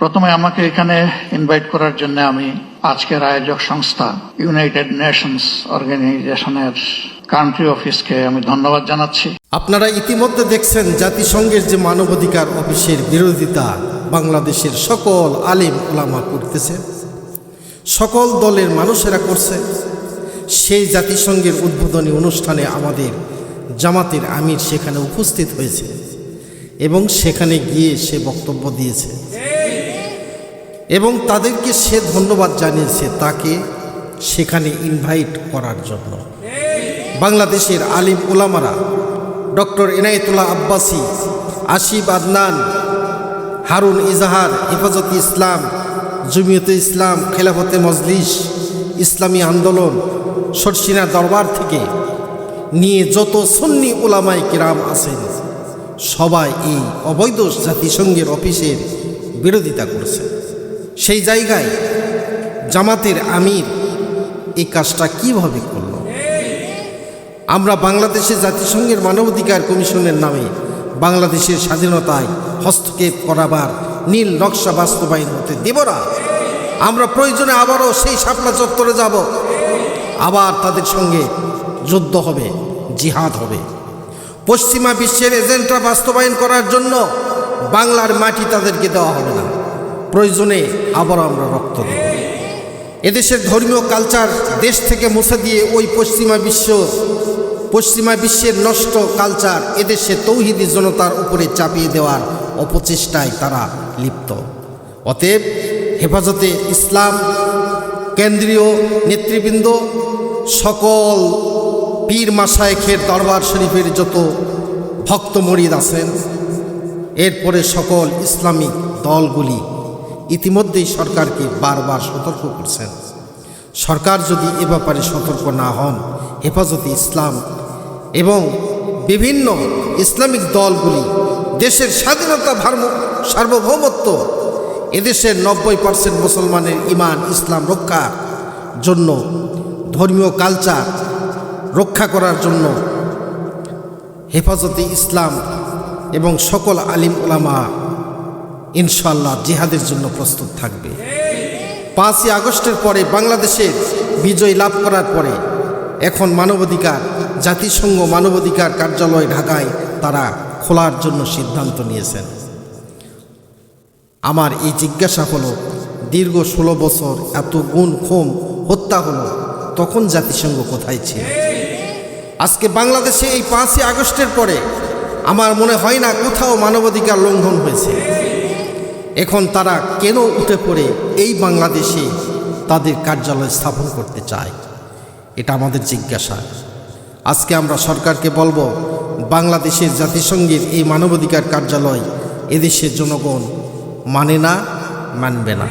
প্রথমে আমাকে এখানে ইনভাইট করার জন্য আমি আজকের আয়োজক সংস্থা ইউনাইটেড নেশনস অর্গানাইজেশনের কান্ট্রি অফিসকে আমি ধন্যবাদ জানাচ্ছি। আপনারা ইতিমধ্যে দেখছেন জাতিসংঘের যে মানবাধিকার অফিসের বিরোধিতা বাংলাদেশের সকল আলিম ওলামা করতেছে, সকল দলের মানুষেরা করছে। সেই জাতিসংঘের উদ্বোধনী অনুষ্ঠানে আমাদের জামাতের আমির সেখানে উপস্থিত হয়েছে এবং সেখানে গিয়ে সে বক্তব্য দিয়েছে। এবং তাদেরকে সে ধন্যবাদ জানিয়েছে তাকে সেখানে ইনভাইট করার জন্য। বাংলাদেশের আলিম ওলামারা ডক্টর এনায়েতুল্লাহ আব্বাসী, আসিফ আদনান, হারুন ইজাহার, হেফাজতে ইসলাম, জমিয়তে ইসলাম, খেলাফতে মজলিস, ইসলামী আন্দোলন, সরসিনা দরবার থেকে নিয়ে যত সুন্নি ওলামাই কিরাম আছেন, সবাই এই অবৈধ জাতিসংঘের অফিসের বিরোধিতা করছে সেই জায়গায় জামাতের আমির এই কাজটা কীভাবে করল? আমরা বাংলাদেশে জাতিসংঘের মানবাধিকার কমিশনের নামে বাংলাদেশের স্বাধীনতায় হস্তক্ষেপ করাবার নীল নকশা বাস্তবায়ন হতে দেব না। আমরা প্রয়োজনে আবারও সেই শাপলা চত্বরে যাব। আবার তাদের সঙ্গে যুদ্ধ হবে, জিহাদ হবে। পশ্চিমা বিশ্বের এজেন্টরা বাস্তবায়ন করার জন্য বাংলার মাটি তাদেরকে দেওয়া হবে না। প্রয়োজনে আবার আমরা রক্ত দেব। এদেশের ধর্মীয় কালচার দেশ থেকে মুছে দিয়ে ওই পশ্চিমা বিশ্ব, পশ্চিমা বিশ্বের নষ্ট কালচার এদেশে তৌহিদি জনতার উপরে চাপিয়ে দেওয়ার অপচেষ্টায় তারা লিপ্ত। অতএব হেফাজতে ইসলাম, কেন্দ্রীয় নেতৃবৃন্দ, সকল পীর মাসায়েখের দরবার শরীফের যত ভক্ত মরিদ আছেন, এরপরে সকল ইসলামিক দলগুলি ইতিমধ্যেই সরকারকে বারবার সতর্ক করছেন। সরকার যদি এ ব্যাপারে সতর্ক না হন, হেফাজতে ইসলাম এবং বিভিন্ন ইসলামিক দলগুলি দেশের স্বাধীনতা ভারম- সার্বভৌমত্ব, এদেশের নব্বই পার্সেন্ট মুসলমানের ইমান ইসলাম রক্ষার জন্য, ধর্মীয় কালচার রক্ষা করার জন্য হেফাজতে ইসলাম এবং সকল আলিম ওলামা ইনশাল্লাহ জিহাদের জন্য প্রস্তুত থাকবে। পাঁচই আগস্টের পরে বাংলাদেশের বিজয় লাভ করার পরে এখন মানবাধিকার, জাতিসংঘ মানবাধিকার কার্যালয় ঢাকায় তারা খোলার জন্য সিদ্ধান্ত নিয়েছেন। আমার এই জিজ্ঞাসা হলো, দীর্ঘ ষোলো বছর এত গুণ খুম হত্যা হলো, তখন জাতিসংঘ কোথায় ছিল? আজকে বাংলাদেশে এই পাঁচই আগস্টের পরে আমার মনে হয় না কোথাও মানবাধিকার লঙ্ঘন হয়েছে। এখন তারা কেন উঠে পড়ে এই বাংলাদেশে তাদের কার্যালয় স্থাপন করতে চায়? এটা আমাদের জিজ্ঞাসা। আজকে আমরা সরকারকে বলব, বাংলাদেশের জাতিসংঘের এই মানবাধিকার কার্যালয় এদেশের জনগণ মানে না, মানবে না।